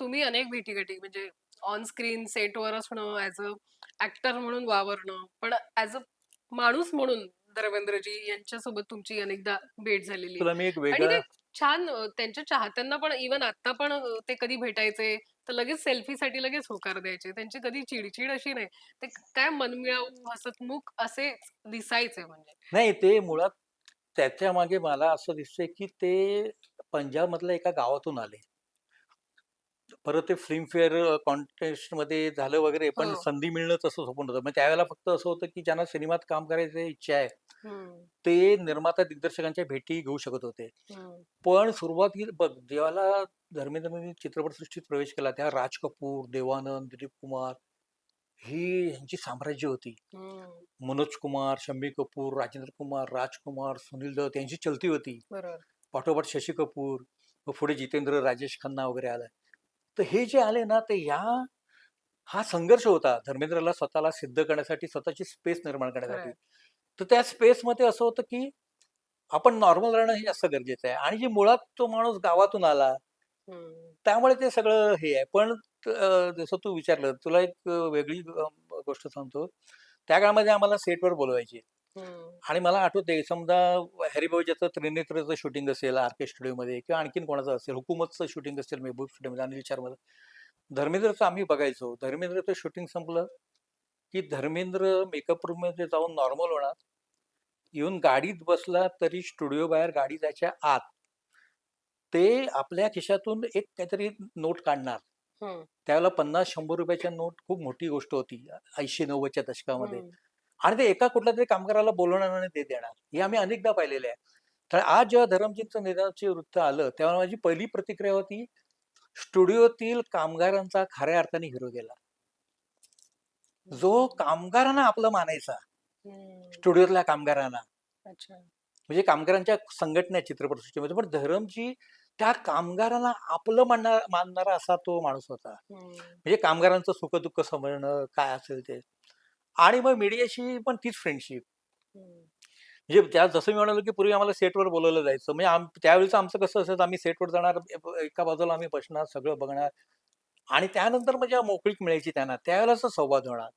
तुम्ही अनेक भेटीगाठी म्हणजे ऑन स्क्रीन सेटवर असणं ऍज अ ऍक्टर म्हणून वावरणं. पण ऍज अ माणूस म्हणून धर्मेंद्रजी यांच्यासोबत तुमची अनेकदा भेट झालेली. आहे. तुला मी एक आणि वेगळा ते छान अ, त्यांच्या चाहत्यांना पण इवन आता पण अ, ते कधी भेटायचे तर लगेच सेल्फीसाठी लगेच होकार द्यायचे. त्यांची कधी चिडचिड अशी नाही. ते काय मनमिळावू हसतमुख असे दिसायचे म्हणजे. नाही ते मुळात त्याच्यामागे मला असं दिसतंय की ते पंजाब मधल्या एका गावातून आले. परत ते फिल्मफेअर कॉन्टेस्टमध्ये झालं वगैरे पण हो. संधी मिळणं तसं सोपं होतं. मग त्यावेळेला फक्त असं होतं की ज्यांना सिनेमात काम करायची इच्छा आहे हम्म, ते निर्माता दिग्दर्शकांच्या भेटी घेऊ शकत होते. हम्म, पण सुरुवाती बघ जेव्हा धर्मेंद्रने चित्रपटसृष्टीत प्रवेश केला तेव्हा राज कपूर देवानंद दिलीप कुमार ही यांची साम्राज्य होती. हम्म, मनोज कुमार शम्मी कपूर राजेंद्र कुमार राजकुमार सुनील दत्त यांची चलती होती. बरोबर. पाठोपाठ शशी कपूर व पुढे जितेंद्र राजेश खन्ना वगैरे आला. तर हे जे आले ना ते या हा संघर्ष होता धर्मेंद्रला स्वतःला सिद्ध करण्यासाठी स्वतःची स्पेस निर्माण करण्यासाठी. तर त्या स्पेसमध्ये असं होतं की आपण नॉर्मल राहणं हे जास्त गरजेचं आहे. आणि जे मुळात तो माणूस गावातून आला त्यामुळे ते सगळं हे आहे. पण जसं तू विचारलं तुला एक वेगळी गोष्ट सांगतो. त्या काळामध्ये आम्हाला सेटवर बोलवायचे. आणि मला आठवते समजा हॅरी ज्याचं त्रिनेत्रचं शूटिंग असेल आर के स्टुडिओमध्ये किंवा आणखीन कोणाचं असेल हुकूमतचं शूटिंग असेल मेहबूब स्टुडिओमध्ये अनिल शर्माचं धर्मेंद्रचं आम्ही बघायचो. धर्मेंद्रचं शूटिंग संपलं की धर्मेंद्र मेकअप रूममध्ये जाऊन नॉर्मल होणार. येऊन गाडीत बसला तरी स्टुडिओ बाहेर गाडी जायच्या आत. ते आपल्या खिशातून एक काहीतरी नोट काढणार. त्यावेळेला पन्नास शंभर रुपयाच्या नोट खूप मोठी गोष्ट होती. ऐंशी नव्वदच्या दशकामध्ये. आणि ते एका कुठल्या तरी कामगाराला बोलवणार आणि ते देणार. हे आम्ही अनेकदा पाहिलेले आहे. तर आज जेव्हा धरमजींचं निधनाचे वृत्त आलं तेव्हा माझी पहिली प्रतिक्रिया होती स्टुडिओतील कामगारांचा खऱ्या अर्थाने हिरो गेला. जो कामगारांना आपलं मानायचा स्टुडिओतल्या कामगारांना. म्हणजे कामगारांच्या संघटना चित्रपटसृष्टीमध्ये पण धरमजी त्या कामगारांना आपलं मानणार मानणारा असा तो माणूस होता. म्हणजे कामगारांचं सुखदुःख समजणं काय असेल ते. आणि मग मीडियाशी पण तीच फ्रेंडशिप म्हणजे त्या जसं मी म्हणालो की पूर्वी आम्हाला सेटवर बोलवलं जायचं. म्हणजे आम त्यावेळेचं आमचं कसं असायचं आम्ही सेटवर जाणार एका बाजूला आम्ही बसणार सगळं बघणार. आणि त्यानंतर म्हणजे मोकळीक मिळायची त्यांना त्यावेळेलाच संवाद होणार.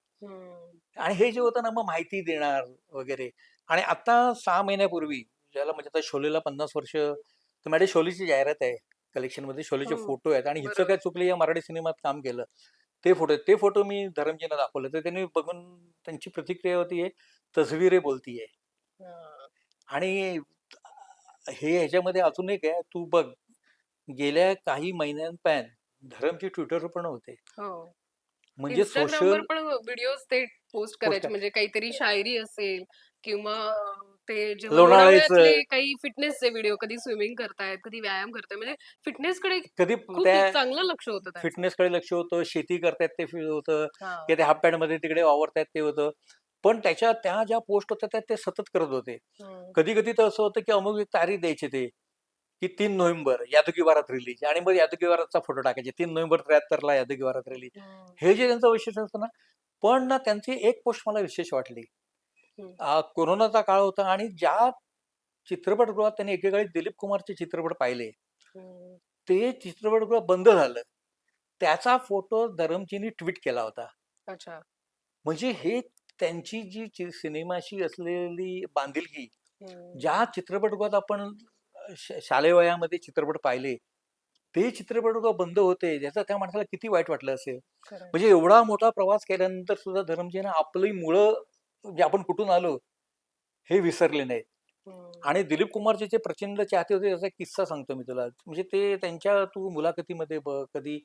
आणि हे जे होतं ना मग माहिती देणार वगैरे. आणि आता सहा महिन्यापूर्वी ज्याला म्हणजे आता शोलेला पन्नास वर्ष तर माझ्या शोलेची जाहिरात आहे. कलेक्शनमध्ये शोलेचे हो, फोटो आहेत. आणि हिचं. काय चुकली या मराठी सिनेमात काम केलं. ते फोटो ते फोटो मी धरमजींना दाखवले. तर त्यांनी बघून त्यांची प्रतिक्रिया होती आहे तस्वीरे बोलतीये. आणि हे ह्याच्यामध्ये अजून एक आहे तू बघ गेल्या काही महिन्यांपॅन धरमची ट्विटरवर पण होते. हो. म्हणजे सोशल पण व्हिडिओज ते पोस्ट करायचे कर- म्हणजे काहीतरी शायरी असेल किंवा ते जे लोणावळ्याचं- लोणावळ्यातले काही फिटनेसचे व्हिडिओ कधी स्विमिंग करतायत कधी व्यायाम करतायत म्हणजे फिटनेस कडे कधी खूप त्या चांगलं लक्ष होतं त्यांचं. फिटनेस कडे लक्ष होतं शेती करतायत ते फी- होतं हा. की ते हाफ पॅन्टमध्ये तिकडे वावरतायत ते होतं पण त्याच्या त्या ज्या पोस्ट होत्या त्या ते सतत करत होते हम्म. कधी कधी तर असं होतं की अमुक एक तारीख द्यायची ते की तीन नोव्हेंबर यादुकी वारात रिलीज आणि मग यादुकी वारातचा फोटो टाकायचे तीन नोव्हेंबर त्र्याहत्तरला यादुकी वारात रिलीज हम्म. हे जे त्यांचं वैशिष्ट्य असतं ना पण ना त्यांची एक पोस्ट मला विशेष वाटली हम्म. कोरोनाचा काळ होता आणि ज्या चित्रपटगृहात त्यांनी एकेकाळी दिलीप कुमारचे चित्रपट पाहिले हम्म. ते चित्रपटगृह बंद झालं त्याचा फोटो धरमजींनी ट्विट केला होता अच्छा म्हणजे हे त्यांची जी चि- सिनेमाशी असलेली बांधिलकी हम्म. ज्या चित्रपटगृहात आपण श- शालेय वयामध्ये चित्रपट पाहिले ते चित्रपटगृह बंद होते ज्याचा त्या माणसाला किती वाईट वाटलं असेल खरंय. म्हणजे एवढा मोठा प्रवास केल्यानंतर सुद्धा धरमजीनं आपली मुळं जे आपण कुठून आलो हे विसरले नाहीत. आणि दिलीप कुमारचे जे प्रचंड चाहते होते त्याचा किस्सा सांगतो मी तुला म्हणजे ते त्यांच्या तू मुलाखतीमध्ये बघ कधी